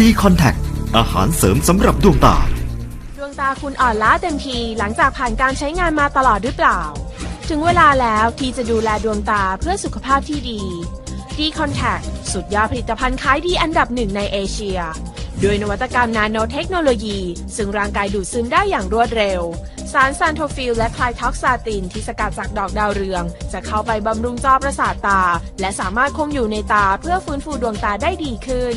ดีคอนแทคอาหารเสริมสำหรับดวงตา ดวงตาคุณอ่อนล้าเต็มทีหลังจากผ่านการใช้งานมาตลอดหรือเปล่า ถึงเวลาแล้วที่จะดูแลดวงตาเพื่อสุขภาพที่ดี d c o n t a c t สุดยอดผลิตภัณฑ์ขายดีอันดับหนึ่งในเอเชียด้วยนวัตกรรมนาโนเทคโนโลยี ซึ่งร่างกายดูดซึมได้อย่างรวดเร็ว สารซานโทฟิลและคลายท็อกซาตินที่สกัดจากดอกดาวเรือง จะเข้าไปบำรุงจอประสาทตา และสามารถคงอยู่ในตาเพื่อฟื้นฟูดวงตาได้ดีขึ้น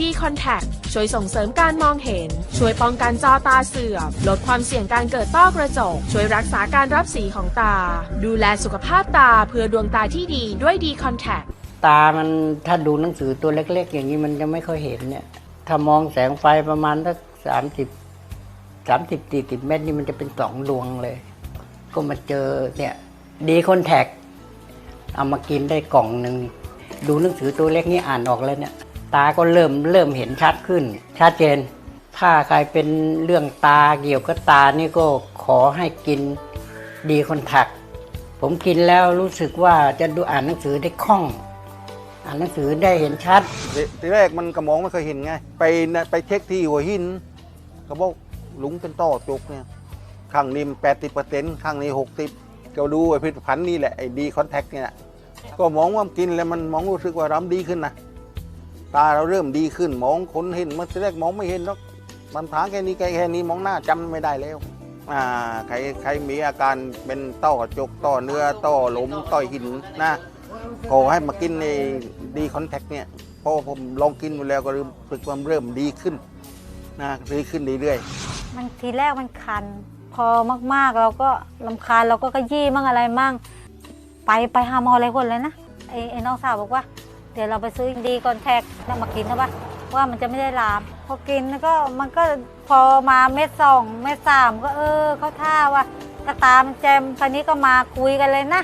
ดีคอนแทคช่วยส่งเสริมการมองเห็น ช่วยป้องกันจอตาเสื่อม ลดความเสี่ยงการเกิดต้อกระจก ช่วยรักษาการรับสีของตา ดูแลสุขภาพตาเพื่อดวงตาที่ดีด้วยดีคอนแทคตามันถ้าดูหนังสือตัวเล็ก ๆ อย่างนี้มันจะไม่ค่อยเห็นเนี่ย ถ้ามองแสงไฟประมาณสักสามสิบสามสิบสี่สิบเมตรนี่มันจะเป็นสองดวงเลย ก็มาเจอเนี่ยดีคอนแทคเอามากินได้กล่องหนึ่ง ดูหนังสือตัวเล็กนี่อ่านออกแล้วเนี่ย ตาก็เริ่มเริ่มเห็นชัดขึ้น ชัดเจน ถ้าใครเป็นเรื่องตาเกี่ยวกับตานี่ก็ขอให้กินดีคอนแทคผมกินแล้วรู้สึกว่าจะดูอ่านหนังสือได้คล่อง อ่านหนังสือได้เห็นชัด ทีแรกมันกระมองไม่เคยเห็นไง ไปไปเช็คที่หัวหินเขาบอกหลุงเป็นต้อจุกเนี่ยข้างนี้แปดสิบเปอร์เซ็นต์ข้างนี้หกสิบก็ดูไอ้ผลิตภัณฑ์นี่แหละไอ้ดีคอนแทคเนี่ยก็มองว่ากินแล้วมันมองรู้สึกว่าเราดีขึ้นนะ ตาเราเริ่มดีขึ้นมองคนเห็นมันแรกมองไม่เห็นหรอกมันผาแค่นี้แค่แค่นี้มองหน้าจำไม่ได้แล้วอ่าใครใครมีอาการเป็นต้อกระจกต้อเนื้อต้อหลมต้อหินนะขอให้มากินในดีคอนแทคเนี่ยเพราะผมลองกินมาแล้วก็รู้สึกว่าเริ่มดีขึ้นนะดีขึ้นเรื่อยๆมันทีแรกมันคัน พอมากๆเราก็ลำคาญเราก็กระยี่มั่งอะไรมั่งไปไปหาหมออะไรคนเลยนะไอ้ไอ้น้องสาวบอกว่า เดี๋ยวเราไปซื้อดีคอนแทคแล้วมากินนะว่าว่ามันจะไม่ได้ลาม พอกินแล้วก็มันก็พอมาเม็ดสองเม็ดสามก็เออเขาท่าว่าก็ตามแจมคราวนี้ก็มาคุยกันเลยนะ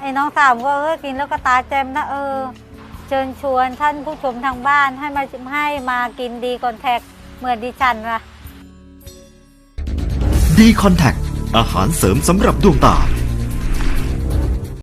ไอ้น้องสาวก็เออกินแล้วก็ตาแจมนะเออ เชิญชวนท่านผู้ชมทางบ้านให้มาให้มากินดีคอนแทคเหมือนดิฉันนะดีคอนแทคอาหารเสริมสำหรับดวงตา